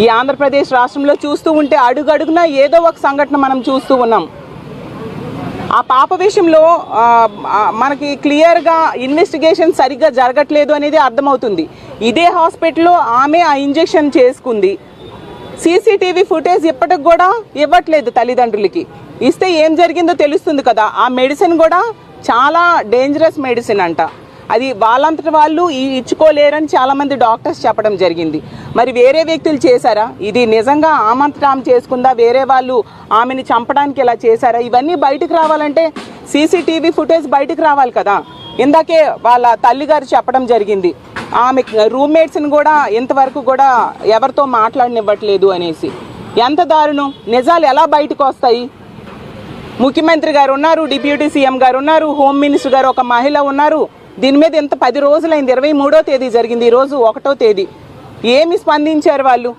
ఈ ఆంధ్రప్రదేశ్ రాష్ట్రంలో చూస్తూ ఉంటే అడుగడుగున ఏదో ఒక సంఘటన మనం చూస్తూ ఉన్నాం. ఆ పాప విషయంలో మనకి క్లియర్గా ఇన్వెస్టిగేషన్ సరిగ్గా జరగట్లేదు అనేది అర్థమవుతుంది. ఇదే హాస్పిటల్లో ఆమె ఆ ఇంజెక్షన్ చేసుకుంది. సీసీటీవీ ఫుటేజ్ ఇప్పటికి కూడా ఇవ్వట్లేదు తల్లిదండ్రులకి. ఇస్తే ఏం జరిగిందో తెలుస్తుంది కదా ఆ మెడిసిన్ కూడా చాలా డేంజరస్ మెడిసిన్ అంట. అది వాళ్ళంతట వాళ్ళు ఇచ్చుకోలేరని చాలామంది డాక్టర్స్ చెప్పడం జరిగింది. మరి వేరే వ్యక్తులు చేశారా? ఇది నిజంగా ఆమంతట ఆమె చేసుకుందా? వేరే వాళ్ళు ఆమెని చంపడానికి ఇలా చేశారా? ఇవన్నీ బయటకు రావాలంటే సీసీటీవీ ఫుటేజ్ బయటకు రావాలి కదా. ఇందాకే వాళ్ళ తల్లిగారు చెప్పడం జరిగింది. ఆమె రూమ్మేట్స్ని కూడా ఇంతవరకు కూడా ఎవరితో మాట్లాడనివ్వట్లేదు అనేసి. ఎంత దారుణం? నిజాలు ఎలా బయటకు వస్తాయి? ముఖ్యమంత్రి గారు ఉన్నారు డిప్యూటీ సీఎం గారు ఉన్నారు హోమ్ మినిస్టర్ గారు ఒక మహిళ ఉన్నారు. దీని మీద ఎంత పది రోజులైంది? ఇరవై మూడో తేదీ జరిగింది. ఈరోజు ఒకటో తేదీ. ఏమి స్పందించారు వాళ్ళు?